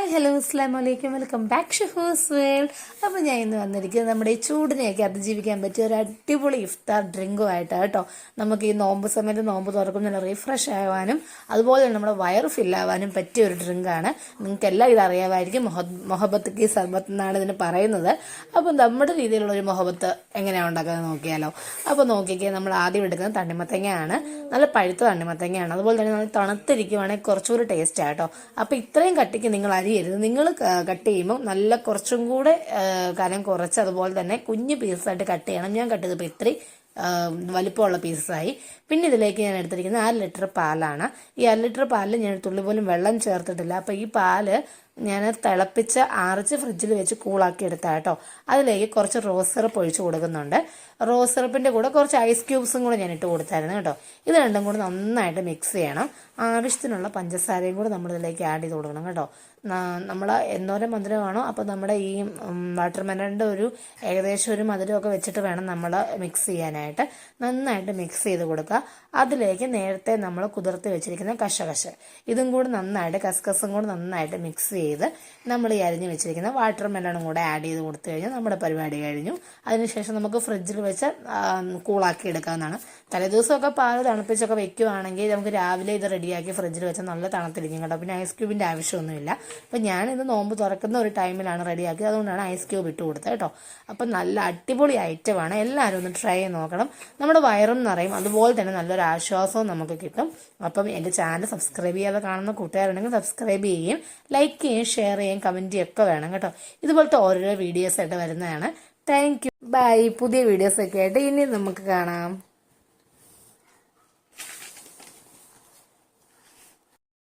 Hi hello അസ്ലാം വലൈക്കും welcome back ഷുഹൂസ് world അപ്പോൾ ഞാൻ ഇന്ന് വന്നിരിക്കുന്നത് നമ്മുടെ ഈ ചൂടിനെയൊക്കെ അതിജീവിക്കാൻ പറ്റിയ ഒരു അടിപൊളി ഇഫ്താർ ഡ്രിങ്കുമായിട്ടാണ് കേട്ടോ. നമുക്ക് ഈ നോമ്പ് സമയത്ത് നോമ്പ് തുറക്കും നല്ല റീഫ്രഷ് ആവാനും അതുപോലെ തന്നെ നമ്മുടെ വയർ ഫില്ലാവാനും പറ്റിയ ഒരു ഡ്രിങ്കാണ്. നിങ്ങൾക്ക് എല്ലാം ഇത് അറിയാമായിരിക്കും. മൊഹബത്ത് കി സർബത്ത് എന്നാണ് ഇതിന് പറയുന്നത്. അപ്പോൾ നമ്മുടെ രീതിയിലുള്ള ഒരു മൊഹബത്ത് എങ്ങനെയാണ് ഉണ്ടാക്കുന്നത് നോക്കിയാലോ. അപ്പോൾ നോക്കിക്കേ നമ്മൾ ആദ്യം എടുക്കുന്നത് തണ്ണിമത്തങ്ങയാണ്. നല്ല പഴുത്ത തണ്ണിമത്തങ്ങയാണ്. അതുപോലെ തന്നെ നല്ല തണുത്തിരിക്കുവാണെങ്കിൽ കുറച്ചുകൂടി ടേസ്റ്റ് ആട്ടോ അപ്പോൾ ഇത്രയും കട്ടിക്ക് നിങ്ങൾ അരിയരുത് നിങ്ങൾ കട്ട് ചെയ്യുമ്പോൾ നല്ല കുറച്ചും കൂടെ കനം കുറച്ച് അതുപോലെ തന്നെ കുഞ്ഞു പീസായിട്ട് കട്ട് ചെയ്യണം. ഞാൻ കട്ട് ചെയ്തപ്പോൾ ഇത്രയും വലിപ്പമുള്ള പീസസായി പിന്നെ ഇതിലേക്ക് ഞാൻ എടുത്തിരിക്കുന്നത് അര ലിറ്റർ പാലാണ്. ഈ അര ലിറ്റർ പാലിൽ ഞാൻ തുള്ളി പോലും വെള്ളം ചേർത്തിട്ടില്ല. അപ്പോൾ ഈ പാൽ ഞാൻ തിളപ്പിച്ച് ആറിച്ച് ഫ്രിഡ്ജിൽ വെച്ച് കൂളാക്കി എടുത്താൽ കേട്ടോ അതിലേക്ക് കുറച്ച് റോസ് സിറപ്പ് ഒഴിച്ച് കൊടുക്കുന്നുണ്ട്. റോസ് സിറപ്പിന്റെ കൂടെ കുറച്ച് ഐസ് ക്യൂബ്സും കൂടെ ഞാൻ ഇട്ട് കൊടുത്തായിരുന്നു കേട്ടോ. ഇത് രണ്ടും കൂടെ നന്നായിട്ട് മിക്സ് ചെയ്യണം. ആവശ്യത്തിനുള്ള പഞ്ചസാരയും കൂടെ നമ്മളിതിലേക്ക് ആഡ് ചെയ്ത് കൊടുക്കണം കേട്ടോ. നമ്മൾ എന്തോരം മധുരമാണോ അപ്പോൾ നമ്മുടെ ഈ വാട്ടർ മെലണിന്റെ ഒരു ഏകദേശം ഒരു മധുരമൊക്കെ വെച്ചിട്ട് വേണം നമ്മൾ മിക്സ് ചെയ്യാനായിട്ട്. നന്നായിട്ട് മിക്സ് ചെയ്ത് കൊടുക്കുക. അതിലേക്ക് നേരത്തെ നമ്മൾ കുതിർത്ത് വെച്ചിരിക്കുന്ന കശകശ. ഇതും കൂടി നന്നായിട്ട് കസ്കസും കൂടി നന്നായിട്ട് മിക്സ് ചെയ്ത് നമ്മൾ ഈ അരിഞ്ഞ് വെച്ചിരിക്കുന്ന വാട്ടർ മെലണും കൂടെ ആഡ് ചെയ്ത് കൊടുത്തു കഴിഞ്ഞാൽ നമ്മുടെ പരിപാടി കഴിഞ്ഞു. അതിനുശേഷം നമുക്ക് ഫ്രിഡ്ജിൽ വെച്ച് കൂളാക്കി എടുക്കാവുന്നതാണ്. തലേദിവസമൊക്കെ പാൽ തണുപ്പിച്ചൊക്കെ വെക്കുവാണെങ്കിൽ നമുക്ക് രാവിലെ ഇത് റെഡിയാക്കി ഫ്രിഡ്ജിൽ വെച്ചാൽ നല്ല തണുത്തിരിക്കും കേട്ടോ. പിന്നെ ഐസ് ക്യൂബിന്റെ ആവശ്യമൊന്നുമില്ല. അപ്പം ഞാനിത് നോമ്പ് തുറക്കുന്ന ഒരു ടൈമിലാണ് റെഡിയാക്കിയത് അതുകൊണ്ടാണ് ഐസ് ക്യൂബ് ഇട്ട് കൊടുത്തത് കേട്ടോ. അപ്പം നല്ല അടിപൊളി ഐറ്റമാണ് എല്ലാവരും ഒന്ന് ട്രൈ ചെയ്ത് നോക്കണം. നമ്മുടെ വയറും നിറയും. അതുപോലെ തന്നെ നല്ലൊരു ആശ്വാസവും നമുക്ക് കിട്ടും. അപ്പം എന്റെ ചാനൽ സബ്സ്ക്രൈബ് ചെയ്യാതെ കാണുന്ന കൂട്ടുകാരുണ്ടെങ്കിൽ സബ്സ്ക്രൈബ് ചെയ്യുകയും ലൈക്ക് ചെയ്യുകയും ഷെയർ ചെയ്യുകയും കമന്റ് ഒക്കെ വേണം കേട്ടോ. ഇതുപോലത്തെ ഓരോരോ വീഡിയോസ് ആയിട്ട് വരുന്നതാണ്. താങ്ക് യു ബൈ പുതിയ വീഡിയോസ് ഒക്കെ ആയിട്ട് ഇനി നമുക്ക് കാണാം.